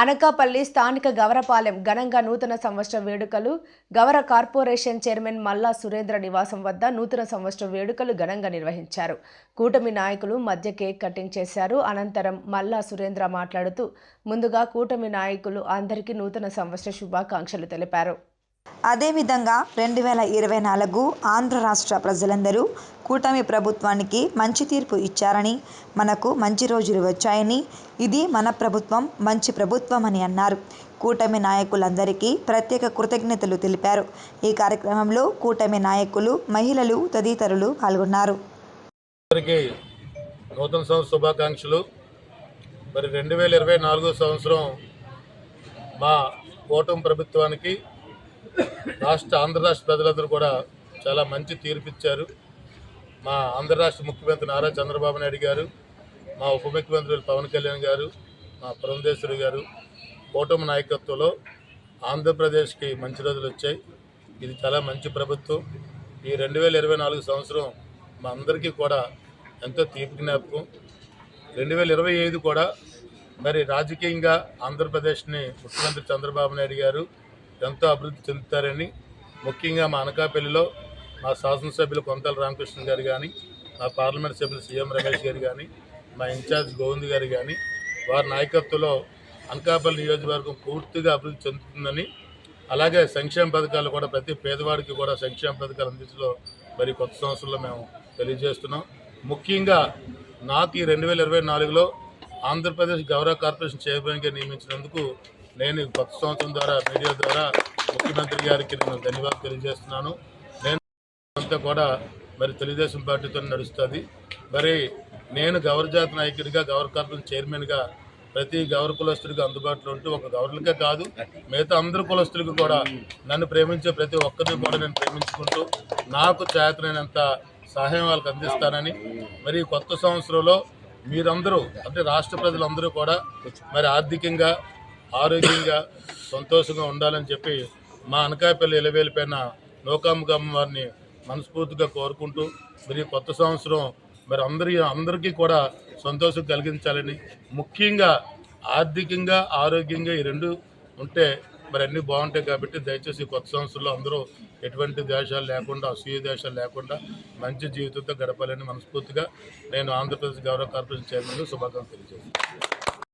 అనకాపల్లి స్థానిక గవరపాలెం ఘనంగా నూతన సంవత్సర వేడుకలు గవర కార్పొరేషన్ చైర్మన్ మల్లా సురేంద్ర నివాసం వద్ద నూతన సంవత్సర వేడుకలు ఘనంగా నిర్వహించారు. కూటమి నాయకులు మధ్య కేక్ కటింగ్ చేశారు. అనంతరం మల్లా సురేంద్ర మాట్లాడుతూ ముందుగా కూటమి నాయకులు అందరికీ నూతన సంవత్సర శుభాకాంక్షలు తెలిపారు. అదేవిధంగా రెండు వేల ఇరవై నాలుగు ఆంధ్ర రాష్ట్ర ప్రజలందరూ కూటమి ప్రభుత్వానికి మంచి తీర్పు ఇచ్చారని మనకు మంచి రోజులు వచ్చాయని ఇది మన ప్రభుత్వం మంచి ప్రభుత్వం అని అన్నారు. కూటమి నాయకులందరికీ ప్రత్యేక కృతజ్ఞతలు తెలిపారు. ఈ కార్యక్రమంలో కూటమి నాయకులు మహిళలు తదితరులు పాల్గొన్నారు. నూతన సంవత్సర శుభాకాంక్షలు. మరి రెండు వేల ఇరవై నాలుగో సంవత్సరం మా కూటమి ప్రభుత్వానికి రాష్ట్ర ఆంధ్ర రాష్ట్ర ప్రజలందరూ కూడా చాలా మంచి తీర్పిచ్చారు. మా ఆంధ్ర రాష్ట్ర ముఖ్యమంత్రి నారా చంద్రబాబు నాయుడు గారు మా ఉప ముఖ్యమంత్రులు పవన్ కళ్యాణ్ గారు మా పురంధేశ్వరి గారు కూటమి నాయకత్వంలో ఆంధ్రప్రదేశ్కి మంచి రోజులు వచ్చాయి. ఇది చాలా మంచి ప్రభుత్వం. ఈ రెండు వేల ఇరవై నాలుగు సంవత్సరం మా అందరికీ కూడా ఎంతో తీపి జ్ఞాపకం. రెండు వేల ఇరవై ఐదు కూడా మరి రాజకీయంగా ఆంధ్రప్రదేశ్ని ముఖ్యమంత్రి చంద్రబాబు నాయుడు గారు ఎంతో అభివృద్ధి చెందుతారని ముఖ్యంగా మా అనకాపల్లిలో మా శాసనసభ్యులు కొంతల రామకృష్ణ గారు కానీ మా పార్లమెంట్ సభ్యులు సీఎం రమేష్ గారు కానీ మా ఇన్ఛార్జ్ గోవింద్ గారు కానీ వారి నాయకత్వంలో అనకాపల్లి నియోజకవర్గం పూర్తిగా అభివృద్ధి చెందుతుందని అలాగే సంక్షేమ పథకాలు కూడా ప్రతి పేదవాడికి కూడా సంక్షేమ పథకాలు అందించడం మరి కొత్త సంవత్సరంలో మేము తెలియజేస్తున్నాం. ముఖ్యంగా నాకు ఈ రెండు వేల ఇరవై నాలుగులో ఆంధ్రప్రదేశ్ గౌరవ కార్పొరేషన్ చైర్మన్గా నియమించినందుకు నేను కొత్త సంవత్సరం ద్వారా మీడియా ద్వారా ముఖ్యమంత్రి గారికి నేను ధన్యవాదాలు తెలియజేస్తున్నాను. నేను అంతా కూడా మరి తెలుగుదేశం పార్టీతో నడుస్తుంది. మరి నేను గౌరజాత నాయకుడిగా గౌరవ కార్పొరేషన్ చైర్మన్గా ప్రతి గౌర కులస్తుడికి అందుబాటులో ఉంటూ ఒక గౌరలకే కాదు మిగతా అందరు కులస్తులకు కూడా నన్ను ప్రేమించే ప్రతి ఒక్కరిని కూడా నేను ప్రేమించుకుంటూ నాకు చేతనైనంత సహాయం వాళ్ళకి అందిస్తానని మరి కొత్త సంవత్సరంలో మీరందరూ అంటే రాష్ట్ర ప్రజలందరూ కూడా మరి ఆర్థికంగా ఆరోగ్యంగా సంతోషంగా ఉండాలని చెప్పి మా అనకాపల్లి ఎలవేలిపోయిన నౌకాముఖమ్మ వారిని మనస్ఫూర్తిగా కోరుకుంటూ మరి కొత్త సంవత్సరం మరి అందరి అందరికీ కూడా సంతోషం కలిగించాలని ముఖ్యంగా ఆర్థికంగా ఆరోగ్యంగా ఈ రెండు ఉంటే మరి అన్నీ బాగుంటాయి కాబట్టి దయచేసి కొత్త సంవత్సరంలో అందరూ ఎటువంటి దేశాలు లేకుండా అసూయ దేశాలు లేకుండా మంచి జీవితంతో గడపాలని మనస్ఫూర్తిగా నేను ఆంధ్రప్రదేశ్ గౌరవ కార్పొరేషన్ చైర్మన్ శుభాకాంక్షలు తెలియజేస్తాను